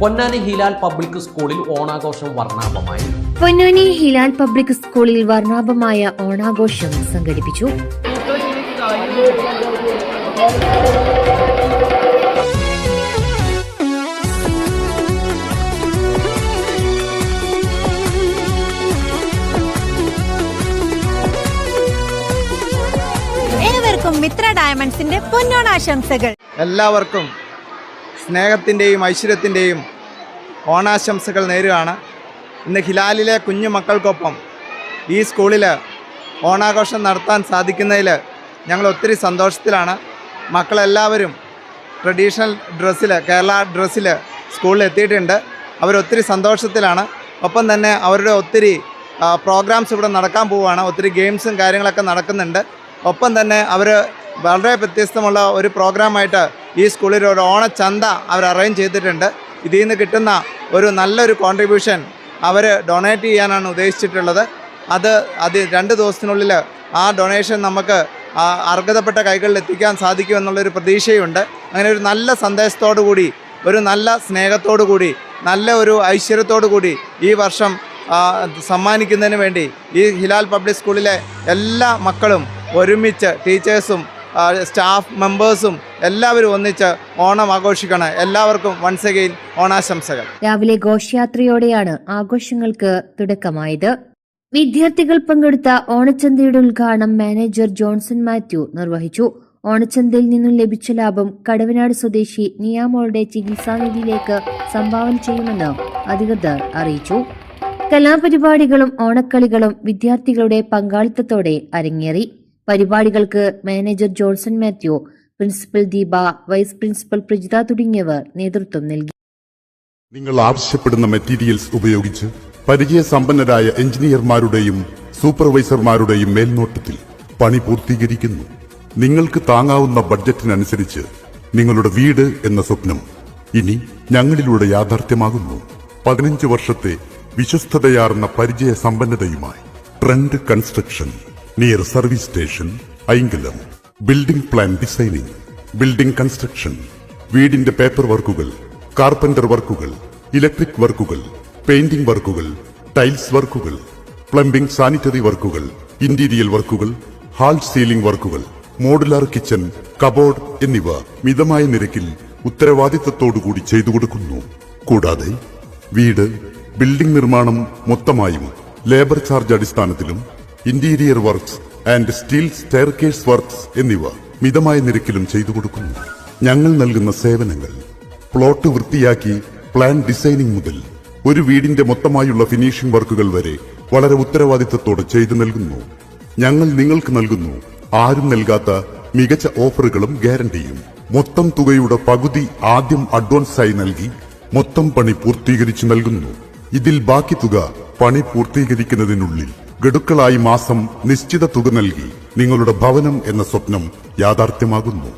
Ponnani Hilal public സ്കൂളിൽ ഓണാഘോഷം വർണാഭമായി. Ponnani Hilal public സ്കൂളിൽ വർണാഭമായ ഓണാഘോഷം സംഘടിപ്പിച്ചു. ഏവർക്കും മിത്ര ഡയമണ്ട്സിന്റെ പൊന്നോണാശംസകൾ. എല്ലാവർക്കും സ്നേഹത്തിന്റെയും ഐശ്വര്യത്തിന്റെയും ഓണാശംസകൾ നേരുകയാണ്. ഇന്ന് ഹിലാലിലെ കുഞ്ഞു മക്കൾക്കൊപ്പം ഈ സ്കൂളിൽ ഓണാഘോഷം നടത്താൻ സാധിക്കുന്നതിൽ ഞങ്ങൾ ഒത്തിരി സന്തോഷത്തിലാണ്. മക്കളെല്ലാവരും ട്രഡീഷണൽ ഡ്രസ്സിൽ കേരള ഡ്രസ്സിൽ സ്കൂളിൽ എത്തിയിട്ടുണ്ട്. അവരൊത്തിരി സന്തോഷത്തിലാണ്. ഒപ്പം തന്നെ അവരുടെ ഒത്തിരി പ്രോഗ്രാംസ് ഇവിടെ നടക്കാൻ പോവുകയാണ്. ഒത്തിരി ഗെയിംസും കാര്യങ്ങളൊക്കെ നടക്കുന്നുണ്ട്. ഒപ്പം തന്നെ അവർ വളരെ വ്യത്യസ്തമുള്ള ഒരു പ്രോഗ്രാമായിട്ട് ഈ സ്കൂളിൽ ഒരു ഓണച്ചന്ത അവർ അറേഞ്ച് ചെയ്തിട്ടുണ്ട്. ഇതിൽ നിന്ന് കിട്ടുന്ന ഒരു നല്ലൊരു കോൺട്രിബ്യൂഷൻ അവർ ഡൊണേറ്റ് ചെയ്യാനാണ് ഉദ്ദേശിച്ചിട്ടുള്ളത്. അത് അത് രണ്ട് ദിവസത്തിനുള്ളിൽ ആ ഡൊണേഷൻ നമുക്ക് അർഹതപ്പെട്ട കൈകളിൽ എത്തിക്കാൻ സാധിക്കുമെന്നുള്ളൊരു പ്രതീക്ഷയുണ്ട്. അങ്ങനെ ഒരു നല്ല സന്ദേശത്തോടു കൂടി ഒരു നല്ല സ്നേഹത്തോടു കൂടി നല്ല ഒരു ഐശ്വര്യത്തോടു കൂടി ഈ വർഷം സമ്മാനിക്കുന്നതിന് വേണ്ടി ഈ ഹിലാൽ പബ്ലിക് സ്കൂളിലെ എല്ലാ മക്കളും ഒരുമിച്ച് ടീച്ചേഴ്സും സ്റ്റാഫ് മെമ്പേഴ്സും എല്ലാവരും ഒന്നിച്ച് ഓണം ആഘോഷിക്കണം. എല്ലാവർക്കും വൺസ് അഗെയിൻ ഓണാശംസകൾ. രാവിലെ ഘോഷയാത്രയോടെയാണ് ആഘോഷങ്ങൾക്ക് തുടക്കമായത്. വിദ്യാർത്ഥികൾ പങ്കെടുത്ത ഓണച്ചന്തയുടെ ഉദ്ഘാടനം മാനേജർ ജോൺസൺ മാത്യു നിർവഹിച്ചു. ഓണച്ചന്തയിൽ നിന്നും ലഭിച്ച ലാഭം കടവനാട് സ്വദേശി നിയാമോളുടെ ചികിത്സാനിധിയിലേക്ക് സംഭാവന ചെയ്യുമെന്ന് അധികൃതർ അറിയിച്ചു. കലാപരിപാടികളും ഓണക്കളികളും വിദ്യാർത്ഥികളുടെ പങ്കാളിത്തത്തോടെ അരങ്ങേറി. പരിപാടികൾക്ക് manager Johnson Mathew principal Deepa vice principal Prajitha തുടങ്ങിയവർ നേതൃത്വം നൽകി. നിങ്ങൾ ആവശ്യപ്പെടുന്ന മെറ്റീരിയൽസ് ഉപയോഗിച്ച് പരിചയസമ്പന്നരായ എഞ്ചിനീയർമാരുടെയും സൂപ്പർവൈസർമാരുടെയും മേൽനോട്ടത്തിൽ പണി പൂർത്തീകരിക്കുന്നു. നിങ്ങൾക്ക് താങ്ങാവുന്ന ബഡ്ജറ്റിനനുസരിച്ച് നിങ്ങളുടെ വീട് എന്ന സ്വപ്നം ഇനി ഞങ്ങളിലൂടെ യാഥാർത്ഥ്യമാകുന്നു. പതിനഞ്ച് വർഷത്തെ വിശ്വസ്തതയാർന്ന പരിചയ സമ്പന്നതയുമായി trend construction. Near service station Ainkalam building plan designing building construction വീടിന്റെ പേപ്പർ വർക്കുകൾ കാർപ്പന്റർ വർക്കുകൾ ഇലക്ട്രിക് വർക്കുകൾ പെയിന്റിംഗ് വർക്കുകൾ ടൈൽസ് വർക്കുകൾ പ്ലംബിംഗ് സാനിറ്ററി വർക്കുകൾ ഇന്റീരിയൽ വർക്കുകൾ ഹാൾ സീലിംഗ് വർക്കുകൾ മോഡുലാർ കിച്ചൺ കബോർഡ് എന്നിവ മിതമായ നിരക്കിൽ ഉത്തരവാദിത്തത്തോടുകൂടി ചെയ്തു കൊടുക്കുന്നു. കൂടാതെ വീട് ബിൽഡിംഗ് നിർമ്മാണം മൊത്തമായും ലേബർ ചാർജ് അടിസ്ഥാനത്തിലും interior works and steel staircase works എന്നിവ മിതമായ നിരക്കിലും ചെയ്തു കൊടുക്കുന്നു. ഞങ്ങൾ നൽകുന്ന സേവനങ്ങൾ പ്ലോട്ട് വൃത്തിയാക്കി പ്ലാൻ ഡിസൈനിംഗ് മുതൽ ഒരു വീടിന്റെ മൊത്തമായുള്ള ഫിനിഷിംഗ് വർക്കുകൾ വരെ വളരെ ഉത്തരവാദിത്തത്തോടെ ചെയ്തു നൽകുന്നു. ഞങ്ങൾ നിങ്ങൾക്ക് നൽകുന്നു ആരും നൽകാത്ത മികച്ച ഓഫറുകളും ഗ്യാരണ്ടിയും മൊത്തം തുകയുടെ പകുതി ആദ്യം അഡ്വാൻസായി നൽകി മൊത്തം പണി പൂർത്തീകരിച്ചു നൽകുന്നു. ഇതിൽ ബാക്കി തുക പണി പൂർത്തീകരിക്കുന്നതിനുള്ളിൽ ഗഡുക്കളായി മാസം നിശ്ചിത തുക നൽകി നിങ്ങളുടെ ഭവനം എന്ന സ്വപ്നം യാഥാർത്ഥ്യമാകുന്നു.